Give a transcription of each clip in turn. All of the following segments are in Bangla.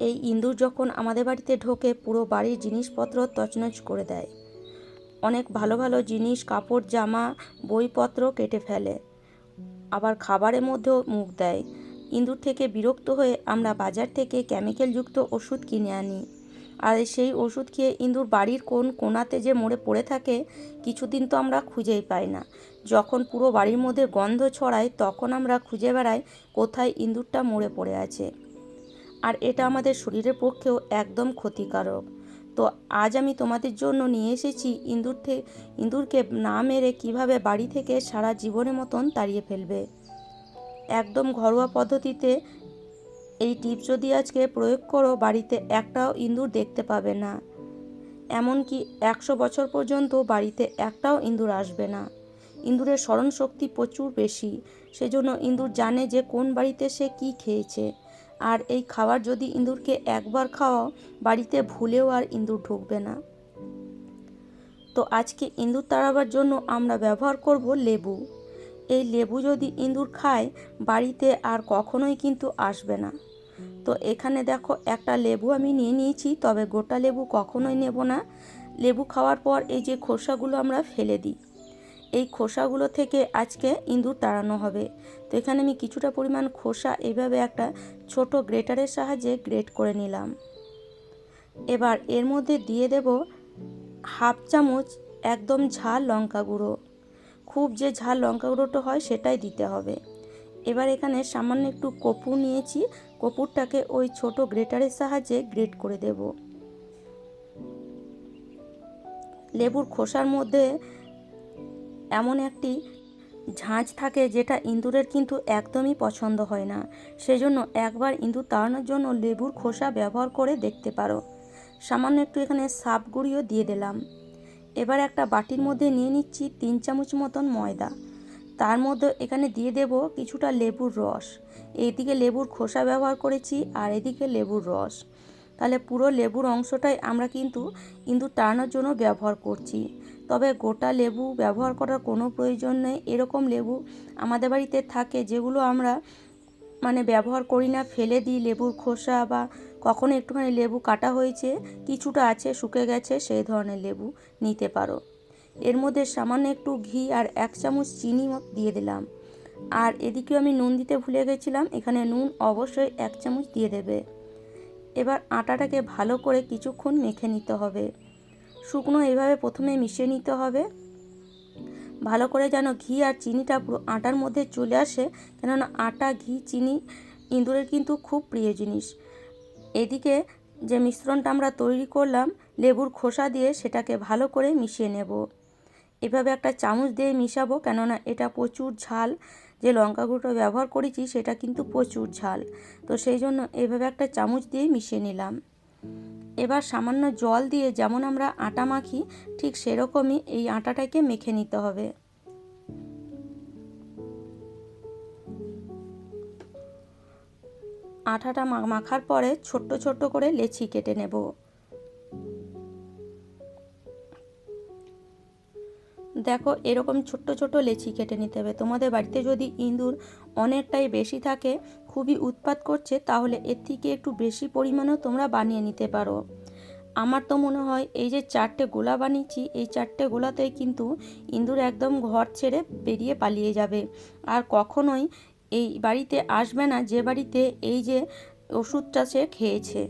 এই ইঁদুর যখন আমাদের বাড়িতে ঢোকে, পুরো বাড়ির জিনিসপত্র তছনছ করে দেয়। অনেক ভালো ভালো জিনিস, কাপড়, জামা, বইপত্র কেটে ফেলে। আবার খাবারের মধ্যেও মুখ দেয়। ইঁদুর থেকে বিরক্ত হয়ে আমরা বাজার থেকে কেমিক্যালযুক্ত ওষুধ কিনে আনি। আর সেই ওষুধ খেয়ে ইঁদুর বাড়ির কোন কোনাতে যে মরে পড়ে থাকে, কিছুদিন তো আমরা খুঁজেই পাই না। যখন পুরো বাড়ির মধ্যে গন্ধ ছড়ায়, তখন আমরা খুঁজে বেড়াই কোথায় ইঁদুরটা মরে পড়ে আছে। আর এটা আমাদের শরীরের পক্ষেও একদম ক্ষতিকারক। তো আজ আমি তোমাদের জন্য নিয়ে এসেছি ইঁদুর থেকে ইঁদুরকে না মেরে কীভাবে বাড়ি থেকে সারা জীবনের মতন তাড়িয়ে ফেলবে। একদম ঘরোয়া পদ্ধতিতে এই টিপ যদি আজকে প্রয়োগ করো, বাড়িতে একটাও ইঁদুর দেখতে পাবে না। এমনকি একশো বছর পর্যন্ত বাড়িতে একটাও ইঁদুর আসবে না। ইঁদুরের স্মরণ শক্তি প্রচুর বেশি। সেজন্য ইঁদুর জানে যে কোন বাড়িতে সে কি খেয়েছে। আর এই খাবার যদি ইঁদুরকে একবার খাওয়াও, বাড়িতে ভুলেও আর ইঁদুর ঢুকবে না। তো আজকে ইঁদুর তাড়াবার জন্য আমরা ব্যবহার করব লেবু। এই লেবু যদি ইঁদুর খায়, বাড়িতে আর কখনোই কিন্তু আসবে না। তো এখানে দেখো, একটা লেবু আমি নিয়ে নিয়েছি, তবে গোটা লেবু কখনোই নেব না। লেবু খাওয়ার পর এই যে খোসাগুলো আমরা ফেলে দিই। এই খোসাগুলো থেকে আজকে ইঁদুর তাড়ানো হবে। তো এখানে আমি কিছুটা পরিমাণ খোসা এইভাবে একটা ছোট গ্রেটারের সাহায্যে গ্রেট করে নিলাম। এবার এর মধ্যে দিয়ে দেব হাফ চামচ একদম ঝাল লঙ্কা গুঁড়ো। খুব যে ঝাল লঙ্কা গুঁড়োটা হয় সেটাই দিতে হবে। এবার এখানে সামান্য একটু কপুর নিয়েছি। কপুরটাকে ওই ছোট গ্রেটারের সাহায্যে গ্রেট করে দেব। লেবুর খোসার মধ্যে এমন একটি ঝাঁঝ থাকে যেটা ইঁদুরের কিন্তু একদমই পছন্দ হয় না। সেজন্য একবার ইঁদুর তাড়ানোর জন্য লেবুর খোসা ব্যবহার করে দেখতে পারো। সামান্য একটু এখানে সাপ গুঁড়িও দিয়ে দিলাম। এবার একটা বাটির মধ্যে নিয়ে নিচ্ছি তিন চামচ মতন ময়দা। তার মধ্যে এখানে দিয়ে দেব কিছুটা লেবুর রস। এইদিকে লেবুর খোসা ব্যবহার করেছি আর এদিকে লেবুর রস। তাহলে পুরো লেবুর অংশটাই আমরা কিন্তু ইঁদুর তাড়ানোর জন্য ব্যবহার করছি। তবে গোটা লেবু ব্যবহার করার কোনো প্রয়োজন নেই। এরকম লেবু আমাদের বাড়িতে থাকে যেগুলো আমরা মানে ব্যবহার করি না, ফেলে দিই লেবুর খোসা বা কখনো একটুখানি লেবু কাটা হয়েছে, কিছুটা আছে, শুকে গেছে, সেই ধরনের লেবু নিতে পারো। এর মধ্যে সামান্য একটু ঘি আর এক চামচ চিনি দিয়ে দিলাম। আর এদিকেও আমি নুন দিতে ভুলে গেছিলাম, এখানে নুন অবশ্যই এক চামচ দিয়ে দেবে। এবার আটাটাকে ভালো করে কিছুক্ষণ মেখে নিতে হবে। শুকনো এইভাবে প্রথমে মিশিয়ে নিতে হবে। ভালো করে যেন ঘি আর চিনিটা পুরো আটার মধ্যে চলে আসে, কেননা আটা, ঘি, চিনি ইঁদুরের কিন্তু খুব প্রিয় জিনিস। এদিকে যে মিশ্রণটা আমরা তৈরি করলাম, লেবুর খোসা দিয়ে সেটাকে ভালো করে মিশিয়ে নেব। এভাবে একটা চামচ দিয়ে মিশাবো, কেননা এটা প্রচুর ঝাল যে লঙ্কা গুঁড়ো ব্যবহার করেছি সেটা কিন্তু প্রচুর ঝাল। তো সেই জন্য এভাবে একটা চামচ দিয়ে মিশিয়ে নিলাম। এবার সামান্য জল দিয়ে যেমন আমরা আটা মাখি, ঠিক সেরকমই এই আটাটাকে মেখে নিতে হবে। আটাটা মাখার পরে ছোট্ট ছোট্ট করে লেচি কেটে নেব। দেখো, এরকম ছোট্ট ছোট লেচি কেটে নিতে হবে। তোমাদের বাড়িতে যদি ইঁদুর অনেকটাই বেশি থাকে, খুবই উৎপাত করছে, তাহলে এর থেকে একটু বেশি পরিমাণেও তোমরা বানিয়ে নিতে পারো। আমার তো মনে হয় এই যে চারটে গোলা বানিয়েছি, এই চারটে গোলাতেই কিন্তু ইঁদুর একদম ঘর ছেড়ে বেরিয়ে পালিয়ে যাবে। আর কখনোই এই বাড়িতে আসবে না, যে বাড়িতে এই যে ওষুধটা সে খেয়েছে।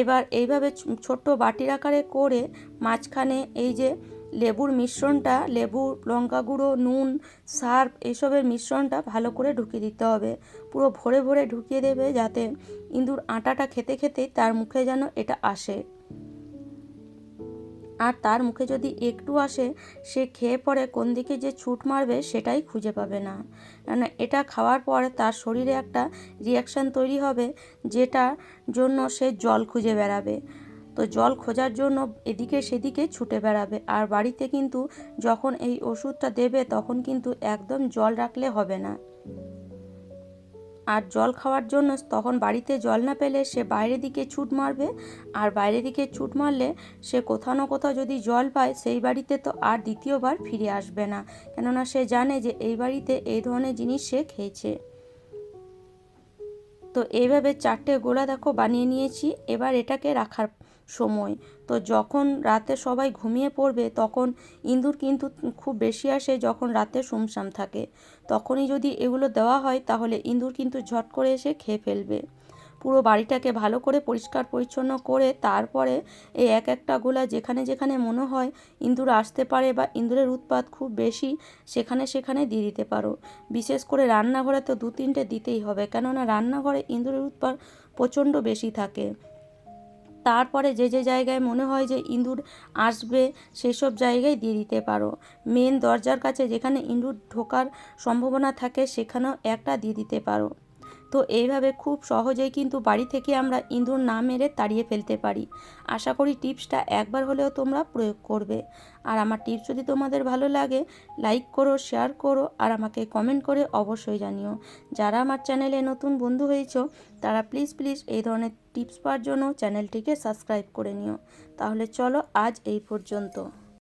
এবার এইভাবে ছোট্ট বাটির আকারে করে মাঝখানে এই যে লেবুর মিশ্রণটা, লেবু, লঙ্কা গুঁড়ো, নুন, সার্ফ এসবের মিশ্রণটা ভালো করে ঢুকিয়ে দিতে হবে। পুরো ভরে ভরে ঢুকিয়ে দেবে যাতে ইঁদুর আটাটা খেতে খেতে তার মুখে যেন এটা আসে। আর তার মুখে যদি একটু আসে, সে খেয়ে পরে কোন দিকে যে ছুট মারবে সেটাই খুঁজে পাবে না। কেন এটা খাওয়ার পর তার শরীরে একটা রিয়াকশান তৈরি হবে, যেটার জন্য সে জল খুঁজে বেড়াবে। তো জল খোঁজার জন্য এদিকে সেদিকে ছুটে বেড়াবে। আর বাড়িতে কিন্তু যখন এই ওষুধটা দেবে, তখন কিন্তু একদম জল রাখলে হবে না। আর জল খাওয়ার জন্য তখন বাড়িতে জল না পেলে সে বাইরের দিকে ছুট মারবে। আর বাইরের দিকে ছুট মারলে সে কোথাও না কোথাও যদি জল পায়, সেই বাড়িতে তো আর দ্বিতীয়বার ফিরে আসবে না। কেননা সে জানে যে এই বাড়িতে এই ধরনের জিনিস সে খেয়েছে। তো এইভাবে চারটে গোলা দেখো বানিয়ে নিয়েছি। এবার এটাকে রাখার সময়। তো যখন রাতে সবাই ঘুমিয়ে পড়বে, তখন ইঁদুর কিন্তু খুব বেশি আসে যখন রাতে সুমসাম থাকে। তখনই যদি এগুলো দেওয়া হয়, তাহলে ইঁদুর কিন্তু ঝট করে এসে খেয়ে ফেলবে। পুরো বাড়িটাকে ভালো করে পরিষ্কার পরিচ্ছন্ন করে তারপরে এই এক একটা গোলা যেখানে যেখানে মনে হয় ইঁদুর আসতে পারে বা ইঁদুরের উৎপাত খুব বেশি, সেখানে সেখানে দিয়ে দিতে পারো। বিশেষ করে রান্নাঘরে তো দু তিনটে দিতেই হবে, কেননা রান্নাঘরে ইঁদুরের উৎপাত প্রচণ্ড বেশি থাকে। তারপরে যে যে জায়গায় মনে হয় যে ইঁদুর আসবে, সেসব জায়গায় দিয়ে দিতে পারো। মেন দরজার কাছে যেখানে ইঁদুর ঢোকার সম্ভাবনা থাকে, সেখানেও একটা দিয়ে দিতে পারো। তো এইভাবে খুব সহজেই কিন্তু বাড়ি থেকে আমরা ইঁদুর না মেরে তাড়িয়ে ফেলতে পারি। আশা করি টিপসটা একবার হলেও তোমরা প্রয়োগ করবে। আর আমার টিপস যদি তোমাদের ভালো লাগে, লাইক করো, শেয়ার করো, আর আমাকে কমেন্ট করে অবশ্যই জানিও। যারা আমার চ্যানেলে নতুন বন্ধু হয়েছো, তারা প্লিজ প্লিজ এই ধরনের টিপস পাওয়ার জন্য চ্যানেলটিকে সাবস্ক্রাইব করে নিও। তাহলে চলো আজ এই পর্যন্ত।